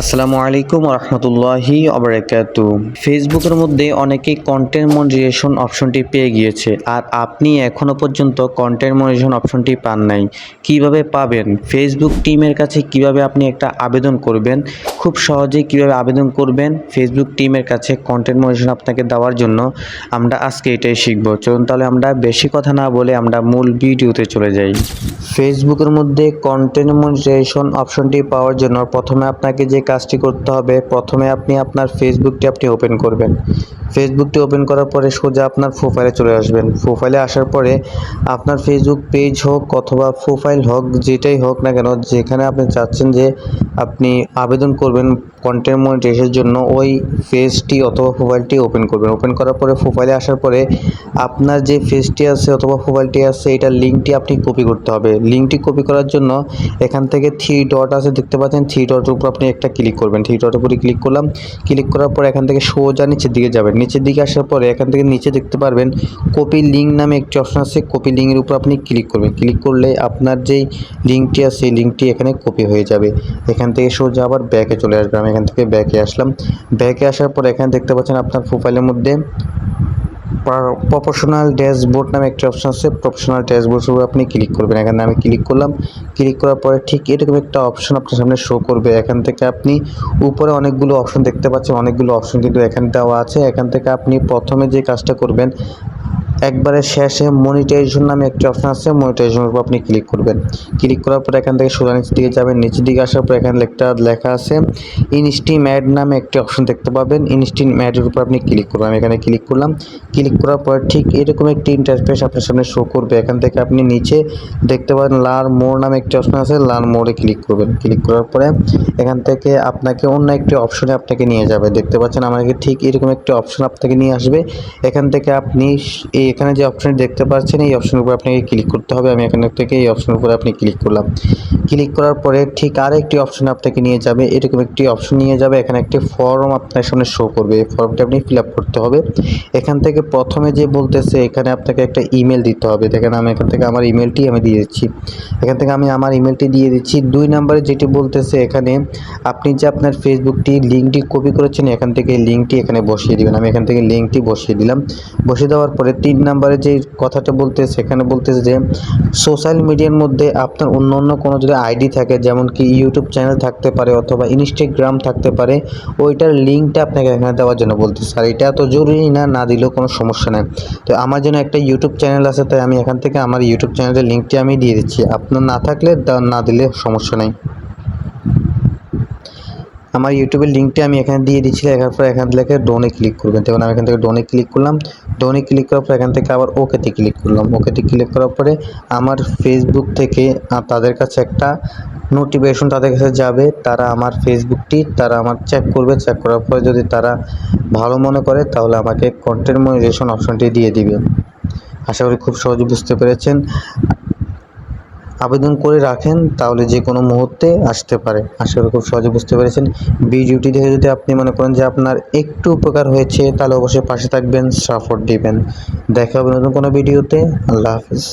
আসসালামু আলাইকুম রহমতুল্লাহি অবরাকাতু ফেসবুকের মধ্যে অনেকেই কন্টেন্ট মনিটাইজেশন অপশনটি পেয়ে গিয়েছে, আর আপনি এখনও পর্যন্ত কন্টেন্ট মনিটাইজেশন অপশনটি পান নাই। কীভাবে পাবেন? ফেসবুক টিমের কাছে কীভাবে আপনি একটা আবেদন করবেন? খুব সহজেই কীভাবে আবেদন করবেন? ফেসবুক টিমের কাছে কন্টেন্ট মনিটাইজেশন আপনাকে দেওয়ার জন্য আমরা আজকে এটাই শিখব। চলুন তাহলে আমরা বেশি কথা না বলে আমরা মূল ভিডিওতে চলে যাই। ফেসবুকের মধ্যে কন্টেন্ট মনিটাইজেশন অপশনটি পাওয়ার জন্য প্রথমে আপনাকে যে কাজটি করতে হবে। প্রথমে আপনি আপনার ফেসবুকটি আপনি ওপেন করবেন। ফেসবুকটি ওপেন করার পরে সোজা আপনার প্রোফাইলে চলে আসবেন। প্রোফাইলে আসার পরে আপনার ফেসবুক পেজ হোক অথবা প্রোফাইল হোক, যেটাই হোক না কেন, যেখানে আপনি চাচ্ছেন যে আপনি আবেদন করবেন কন্টেন্ট মনিটাইজেশনের জন্য, ওই পেজটি অথবা প্রোফাইলটি ওপেন করবেন। ওপেন করার পরে প্রোফাইলে আসার পরে আপনার যে পেজটি আছে অথবা প্রোফাইলটি আছে, এটার লিঙ্কটি আপনি কপি করতে হবে। লিঙ্কটি কপি করার জন্য এখান থেকে থ্রি ডট আছে, দেখতে পাচ্ছেন? থ্রি ডটের উপর আপনি একটা ক্লিক করবেন। থ্রি ডটের উপরে ক্লিক করলাম। ক্লিক করার পর এখান থেকে সোজা নিচের দিকে যাবেন। নিচের দিকে আসার পরে এখান থেকে নিচে দেখতে পারবেন কপি লিঙ্ক নামে একটি অপশন আছে। কপি লিঙ্কের উপর আপনি ক্লিক করবেন। ক্লিক করলে আপনার যেই লিঙ্কটি আছে, সেই লিঙ্কটি এখানে কপি হয়ে যাবে। এখান থেকে সোজা আবার ব্যাকে চলে আসবে আমি এখান থেকে ব্যাকে আসলাম। ব্যাকে আসার পর এখানে দেখতে পাচ্ছেন আপনার প্রোফাইলের মধ্যে প্রফেশনাল ড্যাশবোর্ড নামে একটি অপশন আছে। প্রফেশনাল ড্যাশবোর্ড উপর আপনি ক্লিক করবেন। এখানে আমি ক্লিক করলাম। ক্লিক করার পরে ঠিক এরকম একটা অপশন আপনার সামনে শো করবে। এখান থেকে আপনি উপরে অনেকগুলো অপশন দেখতে পাচ্ছেন। অনেকগুলো অপশন কিন্তু এখানে দেওয়া আছে। এখান থেকে আপনি প্রথমে যে কাজটা করবেন একবারে শেষে মনিটাইজেশন নামে একটি অপশন আছে মনিটাইজেশনের উপর আপনি ক্লিক করবেন। ক্লিক করার পর এখান থেকে সোজা নিচের দিকে যাবেন, নিচের দিকে আসার পর এখানে একটা লেখা আছে ইনস্টিম অ্যাড নামে একটি অপশন দেখতে পাবেন ইনস্টিম অ্যাডের উপর আপনি ক্লিক করবেন। আমি এখানে ক্লিক করলাম ক্লিক করার পর ঠিক এরকম একটি ইন্টারফেস আপনার সামনে শো করবে। এখান থেকে আপনি নিচে দেখতে পাবেন লার মোড় নামে একটি অপশন আছে লার মোড়ে ক্লিক করবেন। ক্লিক করার পরে এখান থেকে আপনাকে অন্য একটি অপশনে আপনাকে নিয়ে যাবে। দেখতে পাচ্ছেন আমাকে ঠিক এরকম একটি অপশন আপনাকে নিয়ে আসবে। এখান থেকে আপনি এই এখানে যে অপশানটি দেখতে পাচ্ছেন, এই অপশানের উপর আপনাকে ক্লিক করতে হবে। আমি এখান থেকে এই অপশানের উপরে আপনি ক্লিক করলাম। ক্লিক করার পরে ঠিক আরেকটি অপশন আপনাকে নিয়ে যাবে। এরকম একটি অপশন নিয়ে যাবে। এখানে একটি ফর্ম আপনার সামনে শো করবে। এই ফর্মটি আপনি ফিল করতে হবে। এখান থেকে প্রথমে যে বলতেছে, এখানে আপনাকে একটা ইমেল দিতে হবে। দেখেন, আমি এখান থেকে আমার ইমেলটি আমি দিয়ে দিচ্ছি। এখান থেকে আমি আমার ইমেলটি দিয়ে দিচ্ছি। দুই নম্বরে যেটি বলতেছে, এখানে আপনি যে আপনার ফেসবুকটি লিঙ্কটি কপি করেছেন, এখান থেকে লিঙ্কটি এখানে বসিয়ে দিবেন। আমি এখান থেকে লিঙ্কটি বসিয়ে দিলাম। বসিয়ে দেওয়ার পরে তিন নম্বরে যে কথাটা বলতে সেখানে বলতেছে যে সোশ্যাল মিডিয়ার মধ্যে আপনার অন্য অন্য কোনো যদি আইডি থাকে, যেমন কি ইউটিউব চ্যানেল থাকতে পারে অথবা ইনস্টাগ্রাম থাকতে পারে, ওইটার লিঙ্কটা আপনাকে এখানে দেওয়ার জন্য বলতেছে। আর এটা এত জরুরি না না দিলেও কোনো সমস্যা নেই। তো আমার জন্য একটা ইউটিউব চ্যানেল আছে, তাই আমি এখান থেকে আমার ইউটিউব চ্যানেলের লিঙ্কটি আমি দিয়ে দিচ্ছি। আপনার না থাকলে না দিলে সমস্যা নেই। আমার ইউটিউবের লিঙ্কটি আমি এখানে দিয়ে দিচ্ছি, লেখার পর এখান থেকে ডোনে ক্লিক করবেন। দেখুন আমি এখান থেকে ডোনে ক্লিক করলাম। ডোনে ক্লিক করার পর এখান থেকে আবার ওকেতে ক্লিক করলাম। ওকেতে ক্লিক করার পরে আমার ফেসবুক থেকে তাদের কাছে একটা নোটিফিকেশন তাদের কাছে যাবে। তারা আমার ফেসবুকটি তারা আমার চেক করবে। চেক করার পরে যদি তারা ভালো মনে করে, তাহলে আমাকে কন্টেন্ট মনিটাইজেশন অপশনটি দিয়ে দিবে। আশা করি খুব সহজে বুঝতে পেরেছেন। আবেদন করে রাখেন, তাহলে যে কোনো মুহূর্তে আসতে পারে। আশা করি খুব সহজে বুঝতে পেরেছেন। ভিডিওটি দেখে যদি আপনি মনে করেন যে আপনার একটু উপকার হয়েছে, তাহলে অবশ্যই পাশে থাকবেন সাপোর্ট দিবেন। দেখা হবে নতুন কোনো ভিডিওতে। আল্লাহ হাফিজ।